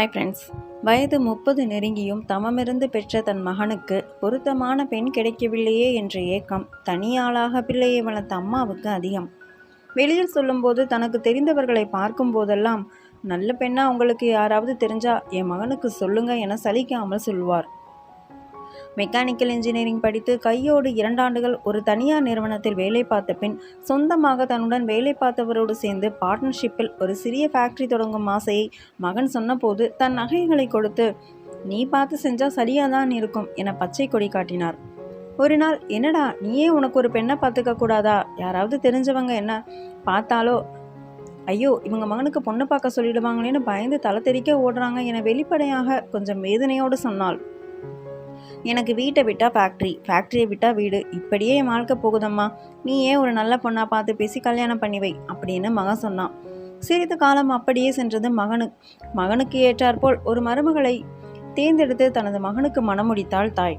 Hi friends வயது முப்பது நெருங்கியும் தமமிருந்து பெற்ற தன் மகனுக்கு பொருத்தமான பெண் கிடைக்கவில்லையே என்ற ஏக்கம் தனியாளாக பிள்ளையை வளர்த்த அம்மாவுக்கு அதிகம். வெளியில் சொல்லும்போது தனக்கு தெரிந்தவர்களை பார்க்கும் போதெல்லாம் நல்ல பெண்ணா உங்களுக்கு யாராவது தெரிஞ்சா என் மகனுக்கு சொல்லுங்க என சலிக்காமல் சொல்வார். மெக்கானிக்கல் இன்ஜினியரிங் படித்து கையோடு இரண்டாண்டுகள் ஒரு தனியார் நிறுவனத்தில் வேலை பார்த்த பின் சொந்தமாக தன்னுடன் வேலை பார்த்தவரோடு சேர்ந்து பார்ட்னர்ஷிப்பில் ஒரு சிறிய ஃபேக்டரி தொடங்கும் ஆசையை மகன் சொன்னபோது தன் நகைகளை கொடுத்து நீ பார்த்து செஞ்சால் சரியாக தான் இருக்கும் என பச்சை கொடி காட்டினார். ஒரு நாள் என்னடா நீயே உனக்கு ஒரு பெண்ணை பார்த்துக்க கூடாதா? யாராவது தெரிஞ்சவங்க என்ன பார்த்தாலோ ஐயோ இவங்க மகனுக்கு பொண்ணு பார்க்க சொல்லிடுவாங்களேன்னு பயந்து தலை தெறிக்க ஓடுறாங்க என வெளிப்படையாக கொஞ்சம் வேதனையோடு சொன்னாள். எனக்கு வீட்டை விட்டால் ஃபேக்ட்ரி ஃபேக்ட்ரியை விட்டால் வீடு. இப்படியே என் வாழ்க்கை போகுதம்மா. நீ ஏன் ஒரு நல்ல பொண்ணாக பார்த்து பேசி கல்யாணம் பண்ணி வை அப்படின்னு மகன் சொன்னான். சிறிது காலம் அப்படியே சென்றது மகனு. மகனுக்கு ஏற்றாற்போல் ஒரு மருமகளை தேர்ந்தெடுத்து தனது மகனுக்கு மணமுடித்தாள் தாய்.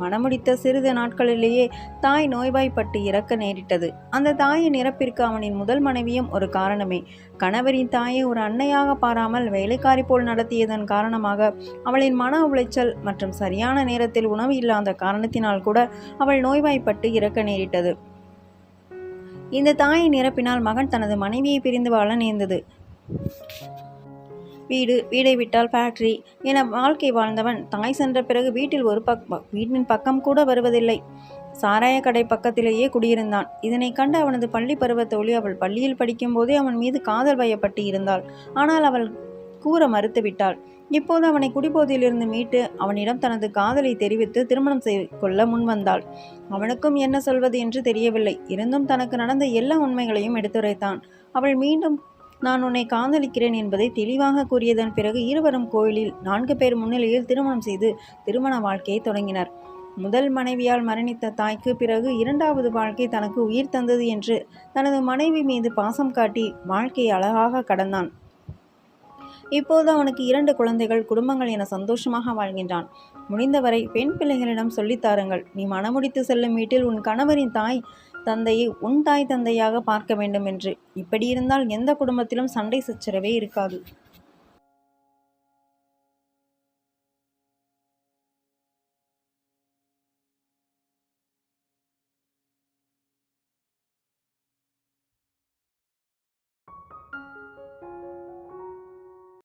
மணமுடித்த சிறிது நாட்களிலேயே தாய் நோய்வாய்ப்பட்டு இறக்க நேரிட்டது. அந்த தாயின் இறப்பிற்கு அவனின் முதல் மனைவியும் ஒரு காரணமே. கணவரின் தாயை ஒரு அன்னையாக பாராமல் வேலைக்காரி போல் நடத்தியதன் காரணமாக அவளின் மன உளைச்சல் மற்றும் சரியான நேரத்தில் உணவு இல்லாத காரணத்தினால் கூட அவள் நோய்வாய்ப்பட்டு இறக்க நேரிட்டது. இந்த தாயின் இறப்பினால் மகன் தனது மனைவியை பிரிந்து வாழ நேர்ந்தது. வீடு வீடை விட்டால் ஃபேக்டரி என வாழ்க்கை வாழ்ந்தவன் தாய் சென்ற பிறகு வீட்டில் ஒரு பக் வீட்டின் பக்கம் கூட வருவதில்லை. சாராய கடை பக்கத்திலேயே குடியிருந்தான். இதனை கண்டு அவனது பள்ளி பருவத்தோழி அவள் பள்ளியில் படிக்கும்போதே அவன் மீது காதல் வயப்பட்டு இருந்தாள். ஆனால் அவள் கூற மறுத்துவிட்டாள் இப்போது அவனை குடிபோதையிலிருந்து மீட்டு அவனிடம் தனது காதலை தெரிவித்து திருமணம் செய்து கொள்ள முன்வந்தாள் அவனுக்கும் என்ன சொல்வது என்று தெரியவில்லை. இருந்தும் தனக்கு நடந்த எல்லா உண்மைகளையும் எடுத்துரைத்தான். அவள் மீண்டும் நான் உன்னை காதலிக்கிறேன் என்பதை தெளிவாக கூறியதன் பிறகு இருவரும் கோயிலில் நான்கு பேர் முன்னிலையில் திருமணம் செய்து திருமண வாழ்க்கையை தொடங்கினர். முதல் மனைவியால் மரணித்த தாய்க்கு பிறகு இரண்டாவது வாழ்க்கை தனக்கு உயிர் தந்தது என்று தனது மனைவி மீது பாசம் காட்டி வாழ்க்கையை அழகாக கடந்தான். இப்போது அவனுக்கு இரண்டு குழந்தைகள் குடும்பங்கள் என சந்தோஷமாக வாழ்கின்றான். முடிந்தவரை பெண் பிள்ளைகளிடம் சொல்லித்தாருங்கள் நீ மனமுடித்து செல்லும் வீட்டில் உன் கணவரின் தாய் தந்தையை உன் தாய் தந்தையாக பார்க்க வேண்டும் என்று. இப்படி இருந்தால் எந்த குடும்பத்திலும் சண்டை சச்சரவே இருக்காது.